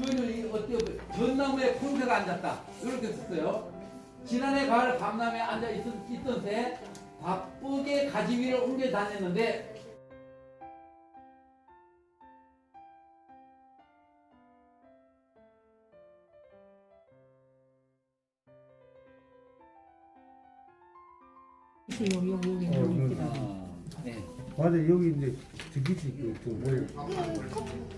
표현이 어때요? 전나무에 콩새가 앉았다. 이렇게 썼어요. 지난해 가을 밤나무에 앉아 있던, 있던 새 바쁘게 가지 위를 옮겨 다녔는데 여기 여기 여기 어, 여기. 네. 맞아 여기 이제 저기 그, 저 뭐야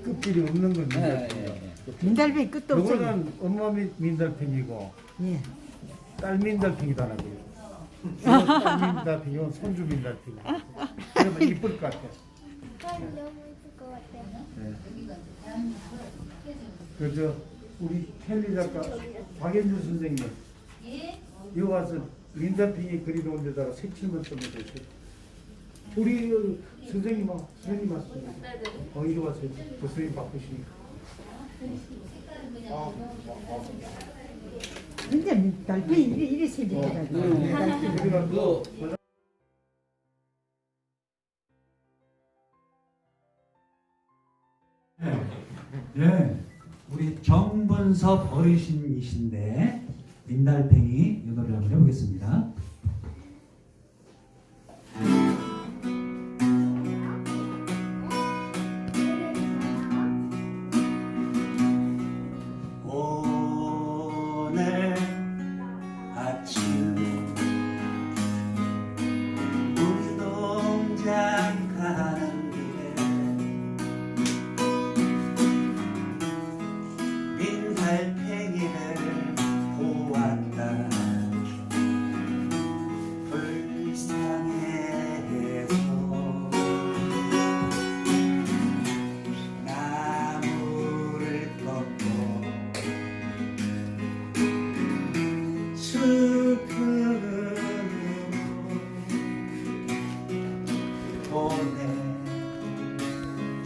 끝길이 없는 건 네, 민달팽이야. 네, 민달팽이 끝도 없어. 요거는 엄마 민- 민달팽이고 예. 딸 민달팽이다라고요. 이건 딸 민달팽이, 이건 손주 민달팽이. 그러면 이쁠 것 같아. 너무 예쁠 것 같아요. 그저 우리 켈리 작가 박연주 선생님 여기 와서 민달팽이 그리놓은 데다가 색칠만 쓰면 되죠. 우리 그 선생님 와 선생님 왔어요. 어 이리 와서 그 선생님 바쁘시니까. 진짜 민달팽이 이래 이래 그 예, 우리 정분섭 어르신이신데 민달팽이 이 노래 한번 해보겠습니다. 아침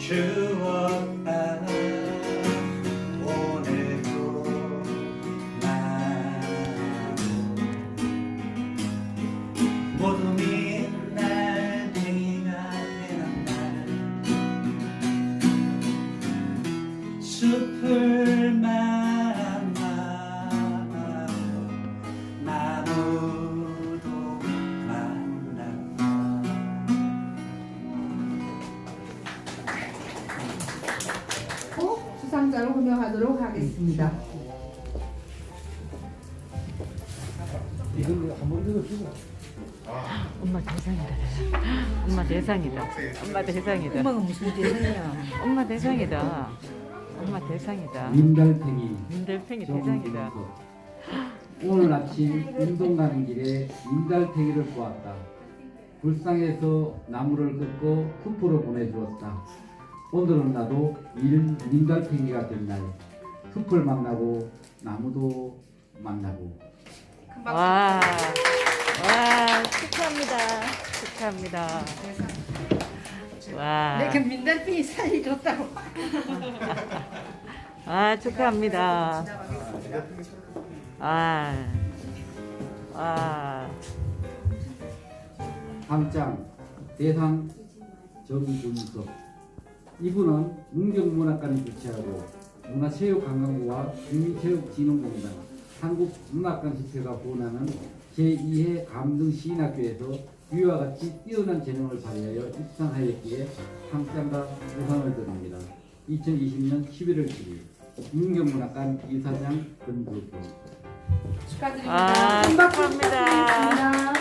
보내 주었다. 오늘도 나무 모두 민날팽이가 되는 날 숲을 만 3장을 호명하도록 하겠습니다. 이건 한번 읽어주고. 아. 엄마 대상이다. 엄마 대상이다. 엄마 대상이다. 엄마가 무슨 대상이야? 엄마 대상이다. 엄마 대상이다. 민달팽이. 민달팽이 대상이다. 오늘 아침 운동 가는 길에 민달팽이를 보았다. 불쌍해서 나무를 긋고 쿠포로 보내주었다. 오늘은 나도 민- 민달팽이가 된 날. 숲을 만나고 나무도 만나고 와, 와, 축하합니다. 축하합니다. 와, 내가 민달팽이 살이 좋다고. 아, 축하합니다. 아, 와, 함장 대상 정준석 이분은 문경문학관이 주최하고 문화체육관광부와 국민체육진흥공단 한국문학관협회가 후원하는 제2회 감등시인학교에서 위와 같이 뛰어난 재능을 발휘하여 입상하였기에 상장과 우상을 드립니다. 2020년 11월 7일 문경문학관 이사장 권주경 축하드립니다. 아, 축하합니다.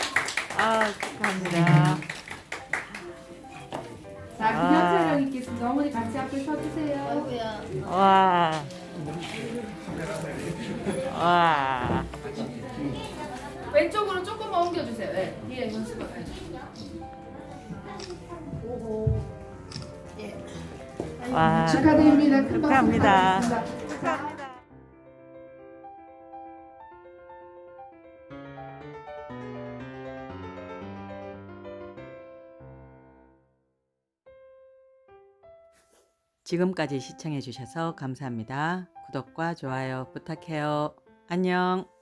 아, 축하합니다. 어머니 같이 앞에 서주세요. 아이고야. 와, 와. 왼쪽으로 조금만 옮겨주세요. 네, 뒤에 연습. 와, 축하드립니다. 큰 박수 축하합니다. 축하합니다. 지금까지 시청해 주셔서 감사합니다. 구독과 좋아요 부탁해요. 안녕.